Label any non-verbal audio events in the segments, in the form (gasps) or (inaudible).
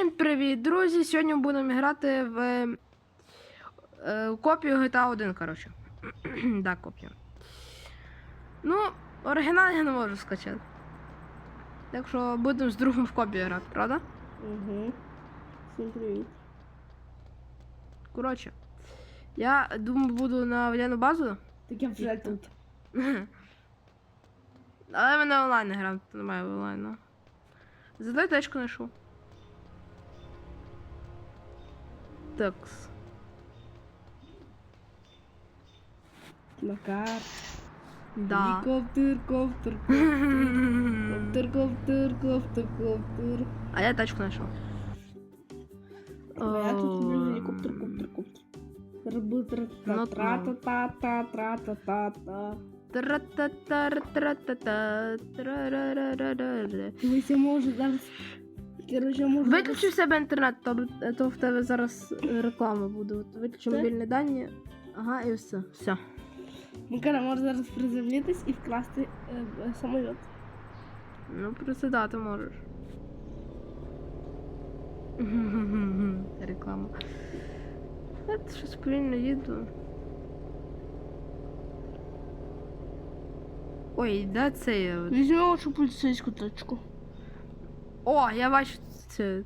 Всім привіт, друзі! Сьогодні ми будемо грати в е, копію GTA 1, коротше. (clears throat) да, копію. Ну, оригінал я не можу скачати. Так що будемо з другом в копію грати, правда? Угу. Всім привіт. Коротше, я думаю, буду на воєнну базу. Так я вже тут. (laughs) Але мене онлайн грав, немає онлайну. Задай тачку знайшов. Такс. Макар. Да. Гелікоптер, коптер, коптер, (laughs) коптер, коптер, коптер. А я тачку. А я тут коптер, коптер. Ну, тра-та-та-та-та-та-та. Дивися, може зараз. Короче, може. Виключи в себе інтернет, то, то в тебе зараз е, реклама буде. От Виключи мобільні дані. Ага, і все. Все. Макара може зараз приземлитись і вкласти е, е, самоліт. Ну, присідати можеш. (laughs) Реклама. Я щось повільно їду. Ой, де це я? Візьмемо цю поліцейську тачку. О, я бачу це.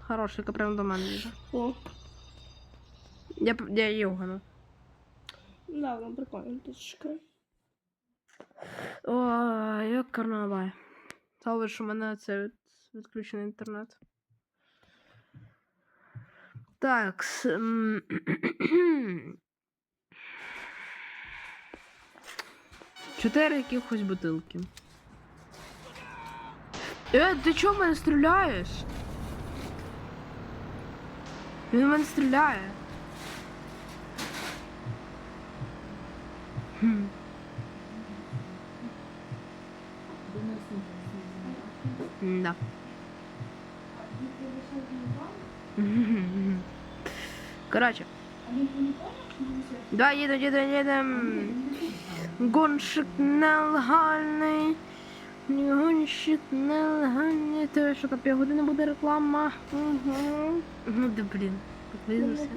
Хороша, яка прямо до мене їде. О, Я, я Йогана. да, вона прикольна тачка. О, як карнавай. Слава, що в мене це від- відключений інтернет. Так. (clears throat) Чотири якихось бутилки. Е, ти чого в мене стріляєш? Він в мене стріляє. Хм. Да. Короче. Да, їду, їду, їдем. Гонщик нелегальний. Гонщик нелегальний. Ти що копія години буде реклама. Угу. Ну да блін. Подвинувся.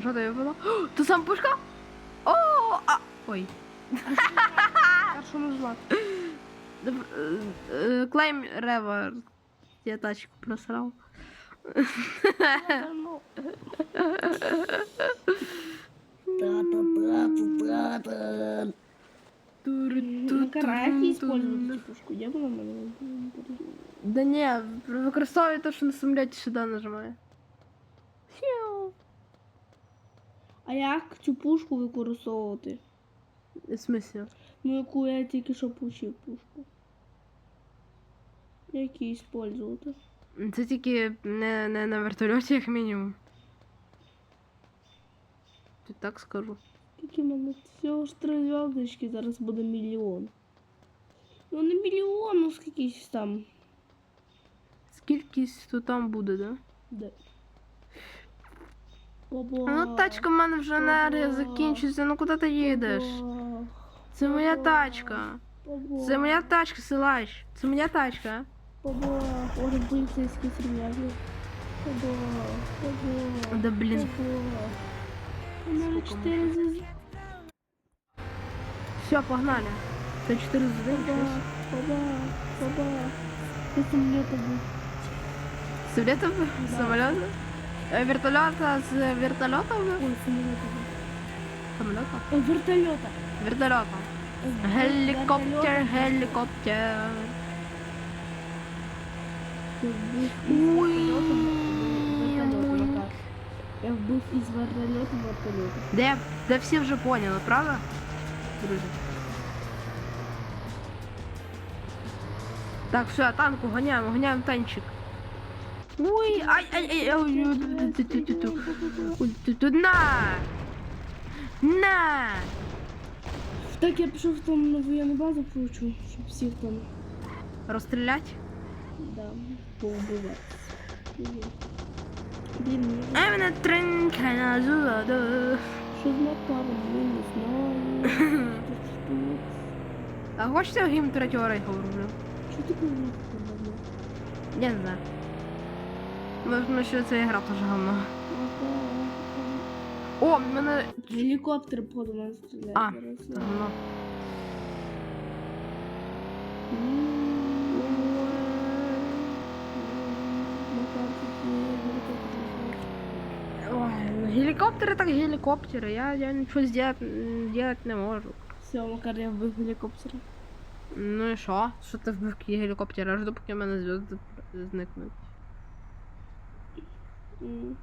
Що тебе було? То сам пушка? О, а. Ой. (laughs) Назвати. Доб- е, е, Клейм ревер. Я тачку просрав. (laughs) Использовать пушку? Я була мене. Да не, використовує те, що на самоліті сюди нажимає. А як цю пушку використовувати? В смислі? Ну, яку я тільки що получив пушку. Як її использувати? Це тільки не, не на вертольоті, як мінімум. Ти так скажу. Скільки в мене всього ж три зв'язочки, зараз буде мільйон. Ну не мільйон, ну скількись там. Скільки то там буде, да? Баба. Ну, тачка в мене вже енергія закінчується. Ну куди ти їдеш? Баба. Це моя тачка. Баба. Це моя тачка, силач. Це моя тачка. Баба. Може поліцейський стріляє. Баба. Баба. Да блін. Баба. Мене Скільки чотири. Все, погнали. Це 4 з 1. Баба. Баба. Баба. Я самолета був. Самолета? Самолета? Е, Вертольота з вертольота? Ой, самолета був. Самолета? О, вертольота. Вертольота. Гелікоптер, гелікоптер. Ой. Я вбив із вертольоту вертольоту. Де, де всі вже поняли, правда? Друзі. Так, все, танку гоняємо, гоняємо танчик. Ой, ай, ай, ай, ай, ту, на! На! Так, я пішов там на воєнну базу получу, щоб всіх там Розстрілять? да, поубивати. Тринка на зуладу. що з Макаром, я не знаю. (laughs) А хочете гімн третього рейху? Що кажеш? Я не знаю. Може, що ця гра теж говно. О, в мене Гелікоптер по мене стріляє. А, говно. Гелікоптери так гелікоптери. Я, я нічого сделать, сделать не можу. Все, Макар, я вбив гелікоптера. Ну і що? Що ти вбив гелікоптер? Я жду, поки в мене зв'язки зникнуть. М.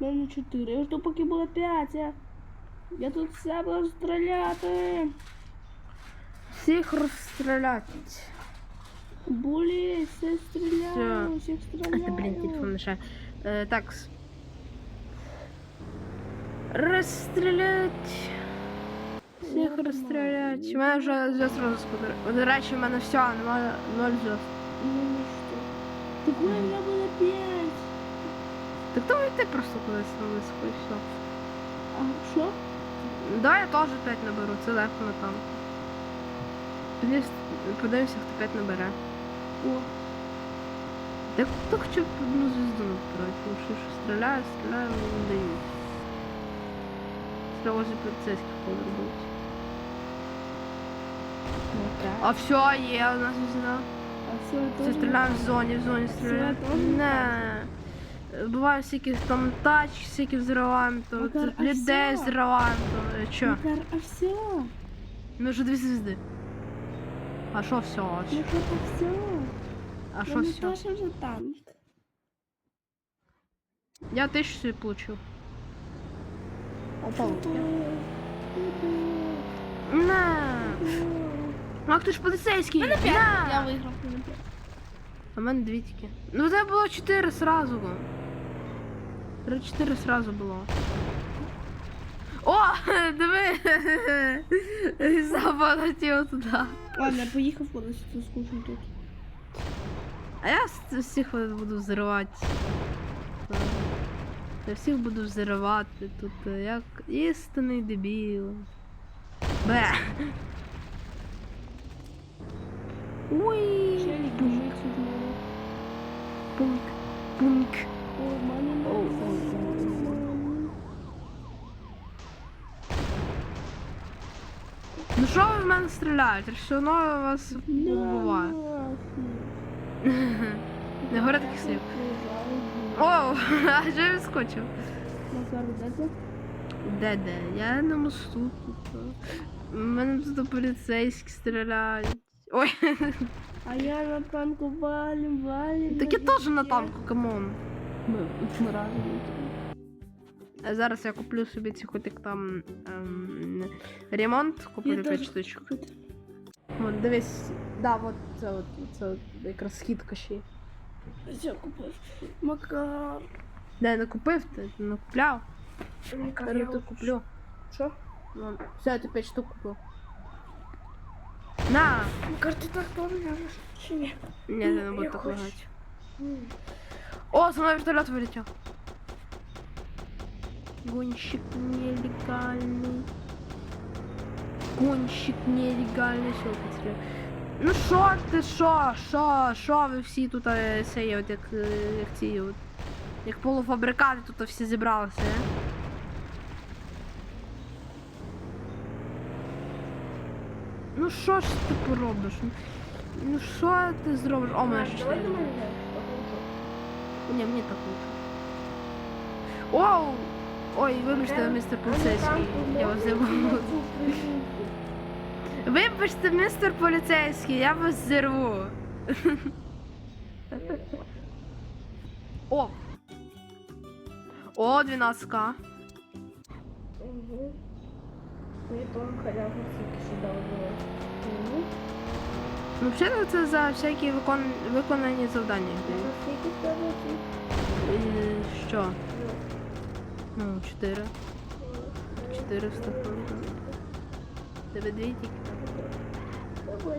У мене 4. Я жду, поки було 5. Я, я тут все буду стріляти. Всіх розстрілять. Булі, все стріляю, всіх стріляю. ти, блін, телефон мешає. Е, так. Розстрілять. Всіх розстрілять. У мене вже зв'язок розкудар. До речі, у мене все, немає ноль зв'язку. Ну і що? Так у мене було 5. Так то йти просто кудись на і все. А що? Да, я теж 5 наберу, це легко на там. Подивимося, хто 5 набере. О, Так хоче б одну звізду набирати, тому що стріляю, стріляю, не дають. Треба вже поліцейських подробити. ну. А все, є у нас. А я Це стріляємо в зоні, в зоні Все, стріляємо. Не. Буває всяких там тач, всякі взриваємо, то Макар, а людей всё? взриваємо, то е, чо? Макар, а все? Ну вже дві звізди. А що все? Макар, а все? А що Мене все? теж вже танк. Я тисячу собі получив. На. А хто ж поліцейський? Мене п'ять. На. Я виграв. А в мене дві тільки. Ну тебе було чотири сразу. Три чотири сразу було. О, (laughs) диви! (laughs) Запалетів туди. Ладно, я поїхав кудись, це скучно тут. А я всіх буду взривати. Я всіх буду взривати тут, е, як істинний дебіл. Бе. Ой. Пунк. Пунк. Ну що ви в мене стріляєте? Все одно вас вбиваю. Не говори таких слів. О, (laughs) а вже він скочив. Де ти? Де де? Я на мосту. У мене тут поліцейські стріляють. Ой, А я на танку валим, валим. так я теж на танку, камон. Ми, разом. А зараз я куплю собі ці хоч як там ем, ремонт, куплю 5 штучок. От, дивись, да, от це от, це от якраз східка ще. Є. Все, купив. Макар. Де не купив, ти не купляв. Макар, Зараз ти куплю. Що? Вон, Все, я тобі 5 штук купив. На! Макар, ти так пам'ятаєш? Чи ні? Ні, я не Я буду так хочу. лагати. О, за мною вертольот вилетів. Гонщик нелегальний. Гонщик нелегальний. Що ви Ну що ти, що, що, що ви всі тут е, є, от як, е, як ці от, як полуфабрикати тут всі зібралися, е? Ну що ж ти поробиш? Ну, що ти зробиш? О, мене ще чотири. Ні, мені так лучше. Оу! Ой, вибачте, містер поліцейський. Я вас зірву. Вибачте, містер поліцейський, я вас зірву. О! О, 12к. Угу. Мені. Ну, взагалі це за всякі викон... виконані завдання. Скільки? Е, Що? Ну, 4. 400 фунтів. Тебе дві тільки. Всі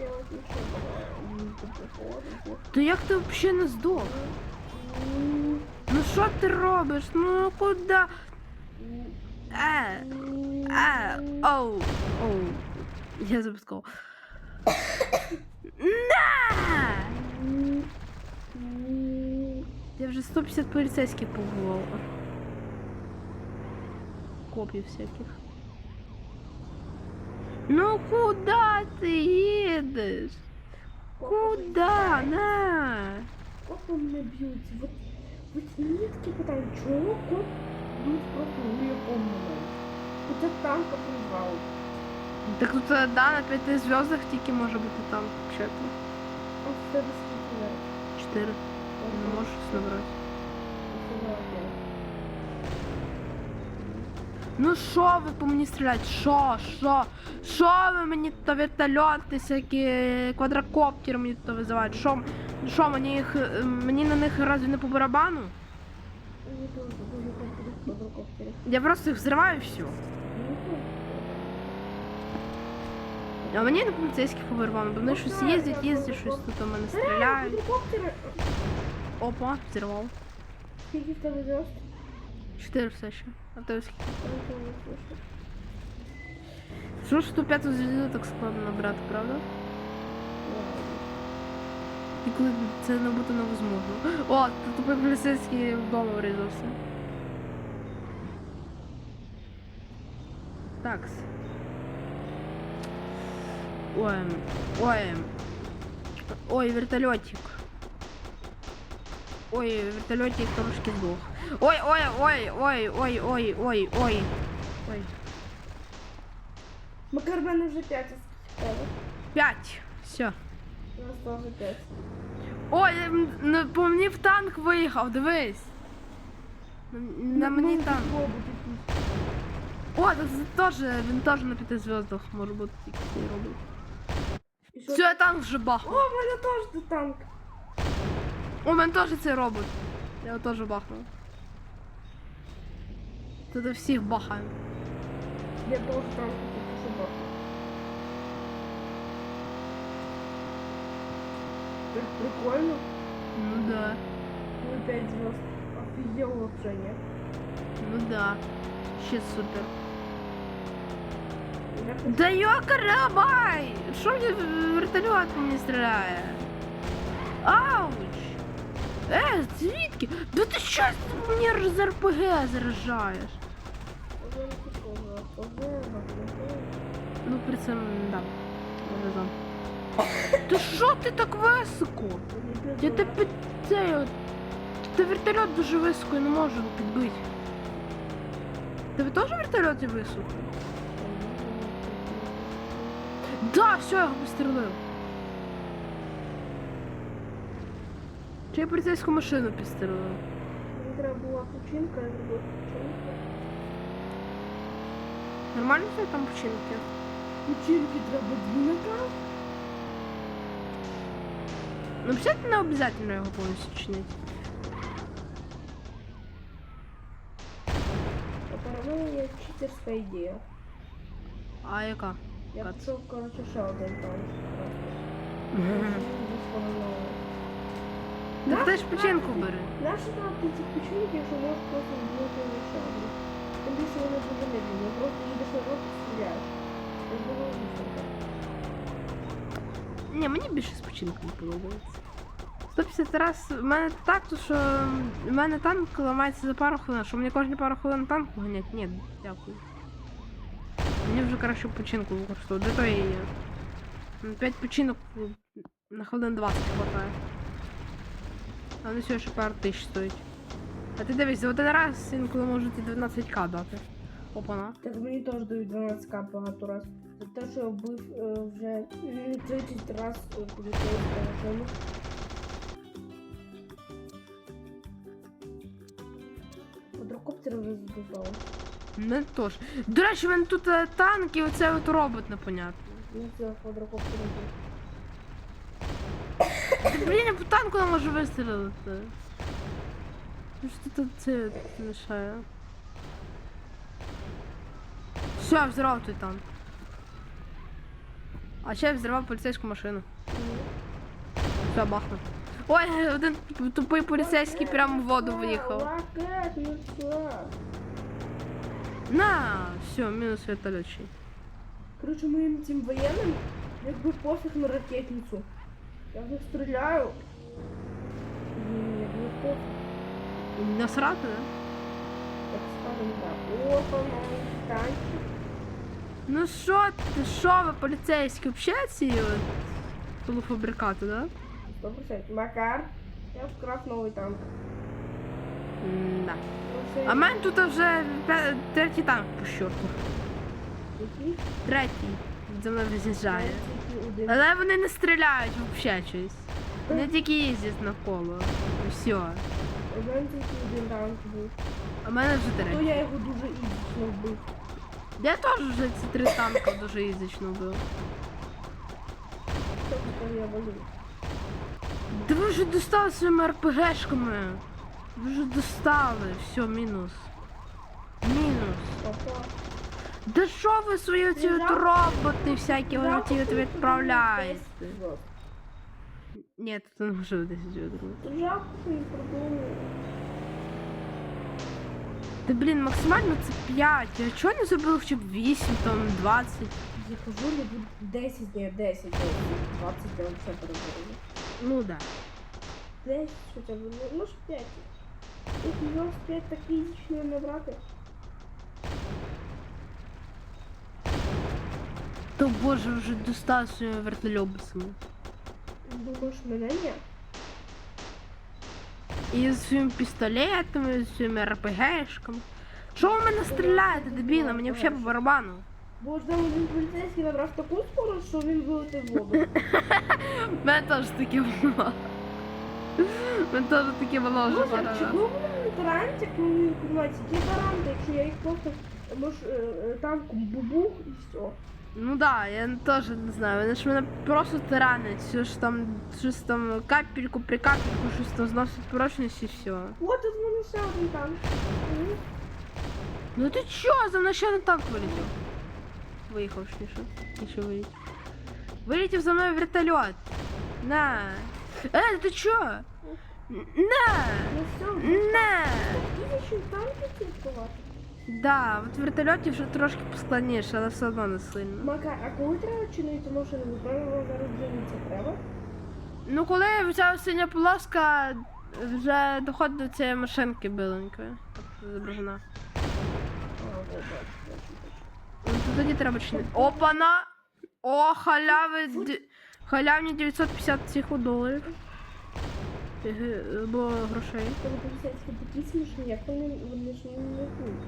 я от нічого То як ти взагалі не здох? Ну що ти робиш? Ну куди? Е, е, оу, оу. Я запускав. На! Я вже 150 поліцейських побував. Копів всяких. Ну куда ти їдеш? Куда? На! Копи мене б'ють. Вот, вот мені таке питання, чого коп б'ють просто в якому Це танка призвали. Так тут е, да, на п'яти зв'язках тільки може бути там чесно. А в тебе скільки зараз? Чотири. Не можеш набрати. Ну що ви по мені стріляєте? Що? Що? Що ви мені то вертольоти, всякі квадрокоптери мені тут визивають? Що? Що мені їх е, мені на них разве не по барабану? Я просто їх взриваю і все. А мені не поліцейських по барабану, бо вони щось їздять, їздять, щось тут у мене стріляють. Опа, взірвав. Скільки в тебе зв'язок? Чотири все ще. А в тебе скільки? Я нічого не слышу. Що ж ту п'яту звізду так складно набрати, правда? Ладно. І коли це не буде невозможно. О, тут тупий поліцейський вдома врізався. Такс. Ой, ой. Ой, вертольотик. Ой, вертольотик трошки здох. Ой, ой, ой, ой, ой, ой, ой, ой. Ой. Макар, в мене вже 5. П'ять. Все. У нас теж 5. Ой, ну, по мені в танк виїхав, дивись. На, на мені танк. О, так це теж, він теж на п'яти зв'язках може бути тільки робить. Все, я танк вже О, бахнув. в мене теж танк. У мене теж цей робот. Я його теж бахнув. Тут всіх бахаємо. Я теж танк тільки що бахну. Так прикольно. Ну да. Ну 5 звезд. Офигел вообще, нет? Ну да. Ще супер. Да йокарабай! Що мені вертольот по мені стріляє? Ауч! Е, звідки? Да ти що мені з РПГ заражаєш? Ну, при цьому, да. Зам. Ти що ти так високо? Я тебе цей от. Та вертольот дуже високо, я не можу його підбити. Тебе теж вертольот високо? Да, все, я його пострілив. Чи я поліцейську машину підстрелив? Мені треба була починка, я зробив починку. Нормально все там починки? Починки треба двінака. Ну, взагалі не обов'язково його повністю чинити. Тепер у мене є читерська ідея. А яка? Я Кат. пішов, коротше, ще один танк. (laughs) Ну ти ж починку бери. Наші танки ці починки, якщо можеш просто вбити один. Тим більше вони дуже медленні, просто їдеш на рот і стріляєш. Це було високо. Ні, мені більше з починками подобається. 150 раз в мене так, то що в мене танк ламається за пару хвилин, що мені кожні пару хвилин танк ганять. Ні, дякую. Мені вже краще починку використовувати. Де то я є. 5 починок на хвилин 20 хватає. А вони все ще пару тисяч стоїть. А ти дивись, за один раз інколи можуть і 12к дати. Опана. Так мені теж дають 12к багато раз. За те, що я вбив е, вже 30 раз поліцейську машину. Квадрокоптер вже збивав. Не тож. До речі, в мене тут е, танк і оцей от робот непонятний. Ну це квадрокоптер Блін, я по танку не можу вистрілити. Ну Що тут це мішає? Все, взорвав той танк. А ще я взорвав поліцейську машину. Все, бахнув. Ой, один тупий поліцейський прямо в воду виїхав. Ну? На, все, мінус вертольотчий. Коротше, моїм цим воєнним, якби пофіг на ракетницю. Я в них стріляю. Насрати, да? так скажемо так. Опа, новий танчик. Ну що ти, що ви поліцейські взагалі ці от полуфабрикати, да? 100%. Макар, я вкрав новий танк. Да. Ну, А в мене тут вже пе- третій танк по щорту. Який? Третій. За мною з'їжджає. Але вони не стріляють взагалі щось. Вони тільки їздять навколо. І все. У мене тільки один танк був. А в мене вже То я його дуже ізично вбив. Я теж вже ці три танка дуже їздично вбив. Тобто я валю. Да ви вже достали своїми РПГшками. Ви вже достали. Все, мінус. Мінус. Опа. Да що ви свої ці от роботи всякі Жалко, оті от що відправляєте? Ні, тут не. Тут жалко, що. Та блін, максимально це 5. А чого не зробили хоча б 8, там 20? Я кажу, не буде 10, ні, 10, 10, 20 я взагалі переборю. Ну да. 10 хоча б, ну, може 5. Їх мінус 5 так фізично набрати. То боже, вже достав своїми вертольобусами. Думаєш, мене ні? І з своїми пістолетами, і з своїми РПГшками. Що ви мене стріляєте, дебіли? Мені взагалі по барабану. Бо ж там один поліцейський набрав таку скорость, що він вилетів в воду. (laughs) Мене теж таке було. Мене теж таке було вже Боже, чого разів. вони не таранять, як вони? Які таранти, якщо я їх просто, може, е, е, танком бубух і все. Ну да, я теж не знаю. Вони ж мене просто тиранять. Все ж там, щось там капельку при капельку, щось там зносить прочність і все. От тут в мене ще один танк. Мгм. Ну ти чо? За мною ще один танк вилетів. Виїхав шніше. І ще вилетів. Вилетів за мною вертольот. На. Е, ти чо? На! Ну все, На! і ще й танки ці відкривати. Да, от в вертольоті вже трошки поскладніше, але все одно не сильно. Макар, а коли треба чинити машину? Правильно зараз дивитися треба? Ну коли ця синя полоска вже доходить до цієї машинки біленької. Тобто зображена. Ну, то тоді треба чинити. Опана! О, халяви! д- Халявні 950 цих доларів. Або грошей. Поліцейські такі смішні, як вони, вони ж не рахують.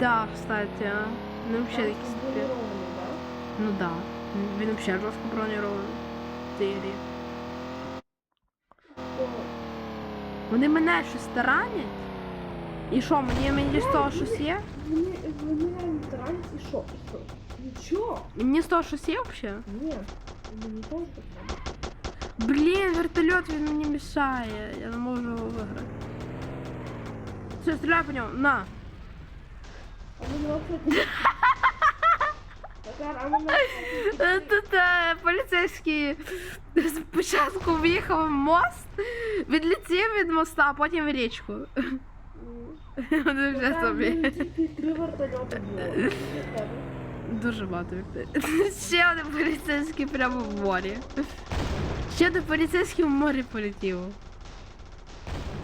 Да, кстати, а. Ну вообще броніровані, да? Ну да. Він вообще жорстко бронірований. То Вони мене щось таранять? І що, мені мені з того щось є? Вони, реально таранці, і що? І що? Нічого. Мені з того щось є взагалі? Ні. Мені теж так. Блін, вертольот він мені мішає. Я не можу його виграти. Все, стріляй по ньому. На. А мені вообще... Макар, а мені Е, Тут е, поліцейський спочатку в'їхав в мост, відлетів від моста, а потім в річку. Вони вже собі. три вертольоти було. Дуже багато вертольотів. Ще один поліцейський прямо в морі. Ще один поліцейський в морі полетів.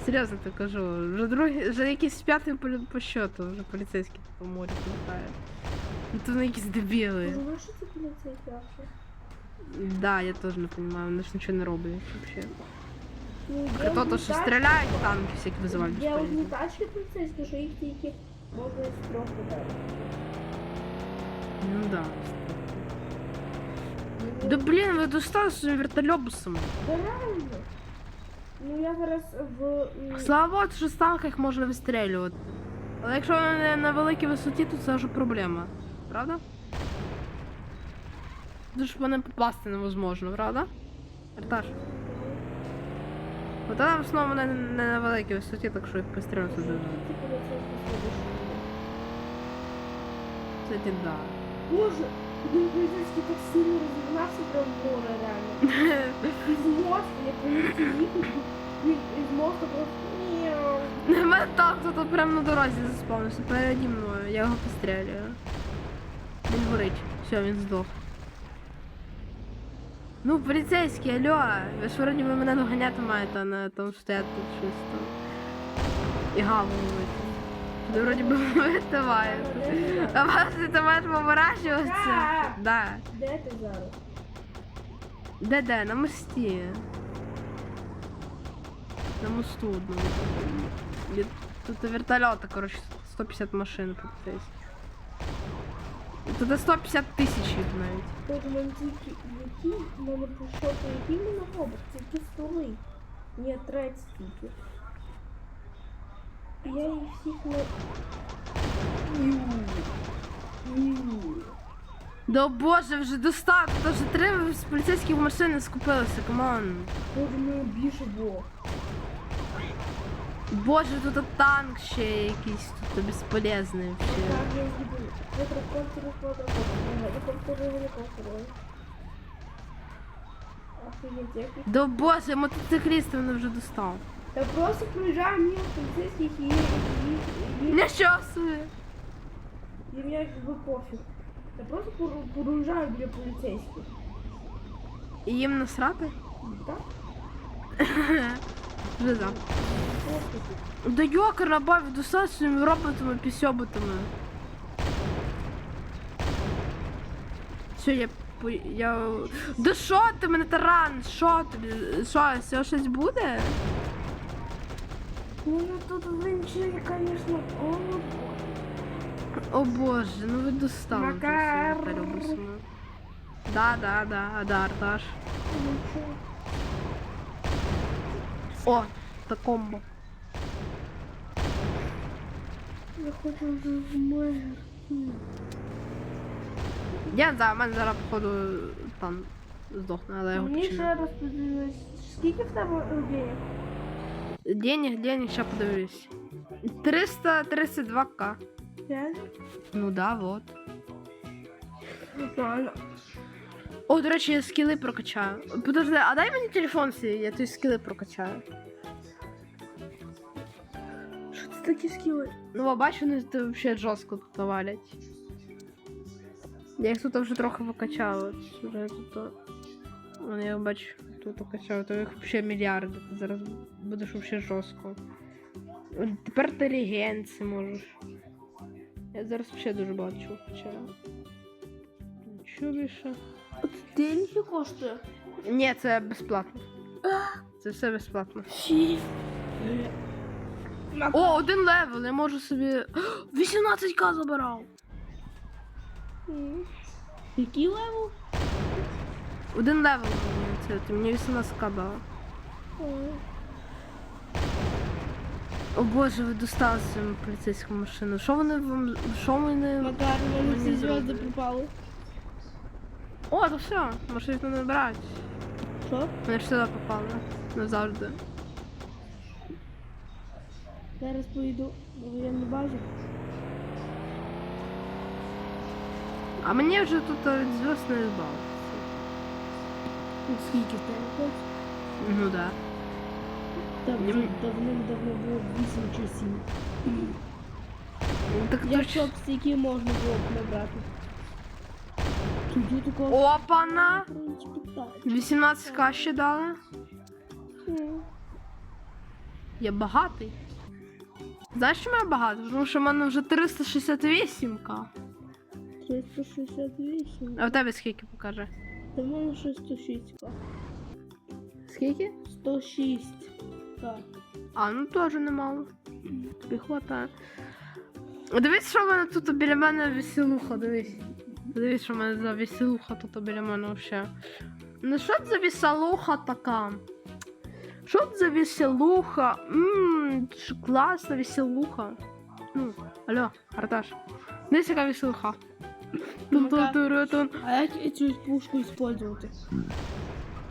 Серйозно так кажу. Вже другий, вже якийсь п'ятий по, по счету, вже поліцейський по морі політає. Ну то вони якісь дебіли. Боже, ну що це поліцейські вообще? Да, я теж не розумію, вони ж нічого не роблять взагалі. Ну, А є то, то одні що тачки- стріляють танки всякі визивають Є одні безпреділ. тачки поліцейські, що їх тільки можна з трьох ударів. Ну да. Да блін, ви достали своїм вертольобусом. Да реально. Ну я зараз в... Слава Богу, що з танка їх можна вистрілювати. Але якщо вони не на великій висоті, то це вже проблема. Правда? Дуже ним попасти невозможно, правда? Арташ? От вона в основному не, не на великій висоті, так що їх пострілювати дуже. Слідчі. Кстати, да. Боже, поліцейський так сильно розігнався прям море реально. (laughs) Із мосту, як вони всі їхали, він мосту просто... Мяу. (laughs) У мене так тут прямо на дорозі заспавнився переді мною, я його пострілюю. Він горить. Все, він здох. Ну, поліцейські, алло, ви ж вроді ви мене доганяти маєте, а не там стояти тут щось там. І гаву ловити. Ви вроді би ловити маєте. А вас ти маєш поворачуватися? Да. Де ти зараз? Де де? На мості. На мосту одному. Є- Тут вертольота, коротше, 150 машин поліцейських. Тут 150 тисяч їх навіть. Тут в мене тільки які, в мене прийшов який мене робот, тільки столи. Ні, третій тільки. Я їх всіх не... Да боже, вже достатньо, вже три з поліцейських машини скупилися, камон. Більше було. Боже, тут танк ще якийсь, тут безполезний їх... Да боже, мотоцикліст мене вже достав. Я просто проїжджаю мимо і, і, і, Нічого собі. і мені якби пофіг. Я просто проїжджаю біля поліцейських. І їм насрати? Так? (coughs) Вже да. Да йокер набавив достатньо своїми роботами, пісьоботами. Все, я я. Да що ти мене таран? Що тобі? Що, все щось буде? Ну, тут винчили, конечно, о, О боже, ну ви достали. Макар. Да, да, да, да, Арташ. ну? О, та комбо. Я хочу вже вмер. Я не знаю, мене зараз, походу, там здохне, але я його Мені ще раз подивилась, скільки в тебе денег? Денег, денег, ще подивлюсь. 332к. П'ять? Ну да, вот. Нормально. О, до речі, я скіли прокачаю. Подожди, а дай мені телефон свій, я тобі скіли прокачаю. Що це такі скіли? Ну, а бачу, вони це взагалі жорстко тут валять. Я їх тут вже трохи вже тут. о, я бачу, тут покачав, то їх взагалі мільярди. Ти зараз будеш взагалі жорстко. Тепер ти регенці можеш. Я зараз взагалі дуже багато чого качаю. Що більше? От деньги коштує? Ні, це безплатно. Це все безплатно. О, один левел, я можу собі. (gasps) 18к забирав. Який левел? Один левел це, ти мені 18к дала. О боже, ви достали свою поліцейську машину. Що вони вам. Що вони. Макар, в мене Мені всі зв'язки пропали. О, то все, можеш їх не набирати. Що? Вони ж сюди попали. Назавжди. Зараз поїду до воєнну базу. А мені вже тут від не збавився. Ну, Скільки тебе хочеш? Ну да. Там Ні, вже м- давним-давно було 8 чи 7. Ну, Так Якщо точно. б стільки можна було б набрати. Тоді такого Опана! в принципі так. 18к ще дали. Я багатий. Знаєш, чому я багатий? Тому що в мене вже 368к. 368. А у тебе скільки покаже? Мене ще 106. к. Скільки? 106. Так. А, ну теж немало. Тобі хватає. Дивись, що в мене тут біля мене веселуха, дивись. Дивись, що в мене за веселуха тут біля мене вообще. Ну що це за веселуха така? Що це за веселуха? Ммм, класна веселуха. Ну, алло, Арташ. Дивись, яка веселуха. Тун-тун-туру-тун. А як цю пушку использувати?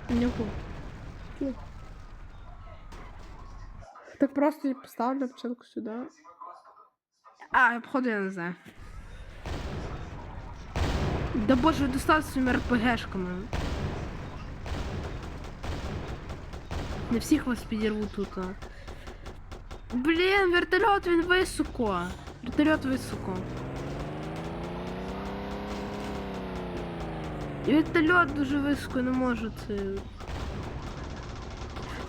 Нюху. Так просто я поставлю пчелку сюда. А, я походу я не знаю. Да боже, достав своїми РПГшками. Не всіх вас підірву тут. а. Блін, вертольот він високо. Вертольот високо. Вертольот дуже високо не може це.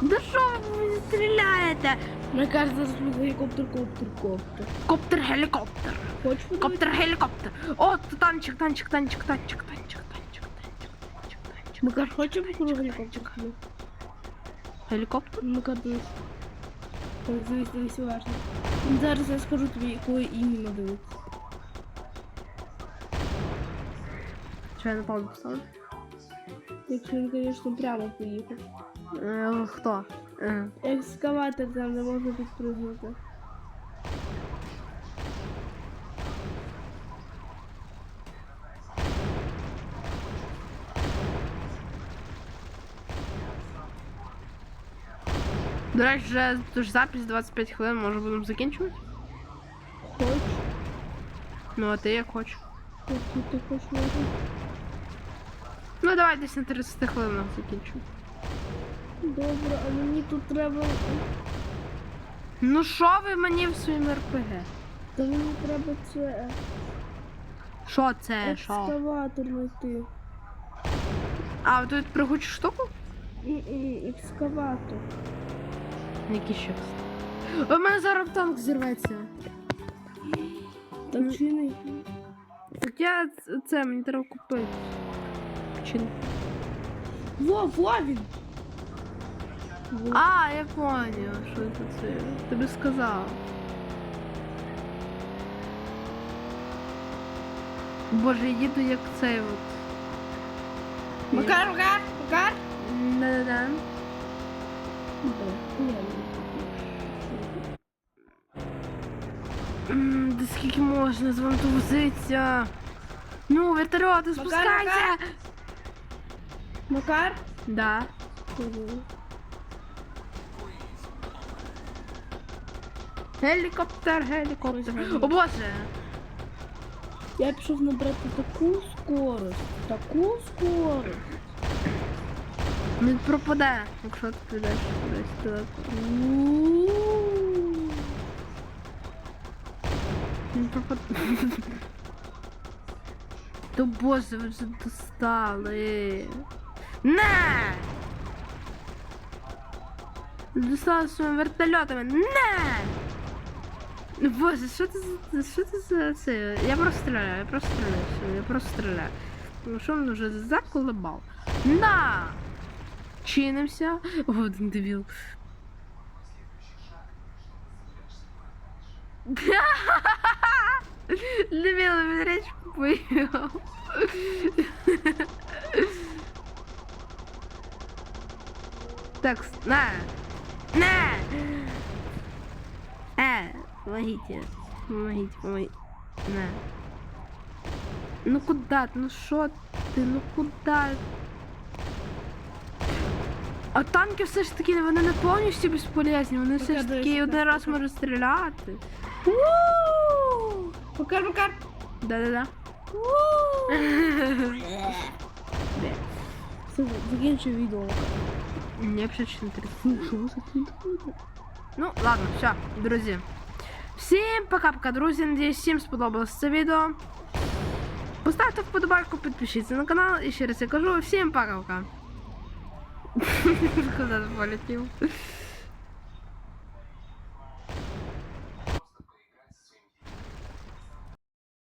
Да що ви стріляєте? Макар, зараз буде гелікоптер, коптер, коптер. Коптер, гелікоптер. Хочеш подивитися? Коптер, гелікоптер. О, тут танчик, танчик, танчик, танчик, танчик, танчик, танчик, танчик, танчик. Макар, хочеш покажу гелікоптер? Гелікоптер? Макар, дивись. Так, дивись, дивись уважно. Зараз я скажу тобі, якої іменно дивитися. Що я не пам'ятаю писав? Якщо він, звісно, прямо поїхав. Е, Хто? Е, Екскаватор там, де можна підпрыгнути. До речі, вже тож запись 25 хвилин, може будемо закінчувати? Хочеш? Ну, а ти як хочеш. Якщо ти хочеш можна. Ну давай десь на 30 хвилинах закінчимо. Добре, а мені тут треба. Ну що ви мені в своїм РПГ? Та мені треба це. Що це? Екскаватор знайти. А, тут пригучу штуку? І-і, Екскаватор. Які ще? У мене зараз танк зірветься. Так чи не? Так я це мені треба купити. Чи... Во, во він! Во. А, я поняв, що це це. Тобі сказав. Боже, я їду як цей от. Макар, Макар, Макар! Да-да-да. Да, М, Да скільки можна з вами тут возитися? Ну, вертольоти, спускайся! Макар! Да. Гелікоптер, гелікоптер. О боже! Я пішов набрати таку скорость, таку скорость. Він пропаде, якщо ти підеш кудись далеко. Він пропаде. То боже, ви вже достали. На! Достал своими вертольотами. На! Боже, что ты за... Что ты за... Я просто стреляю, я просто стреляю, все, я просто стреляю. ну что он уже заколебал. На! Чинимся. Вот он дебил. (laughs) Любила меня речь поел. (laughs) Так, на! На! Э, помогите. Помогите, помогите. На. Ну куда? ты? Ну що ти? Ну куда? А танки все ж таки вони не повністю безполезні, вони все ж таки один раз можуть стріляти. Макар, Макар. Да-да-да. (laughs) Закінчуй відео. Мне вообще очень интересно. Что за? Ну, ладно, все, друзі. Всім пока-пока, друзі. Надіюсь, всім сподобалось це відео. Поставте вподобайку, підпишіться на канал. І ще раз я кажу, всім пока-пока. (laughs) Куда полетів?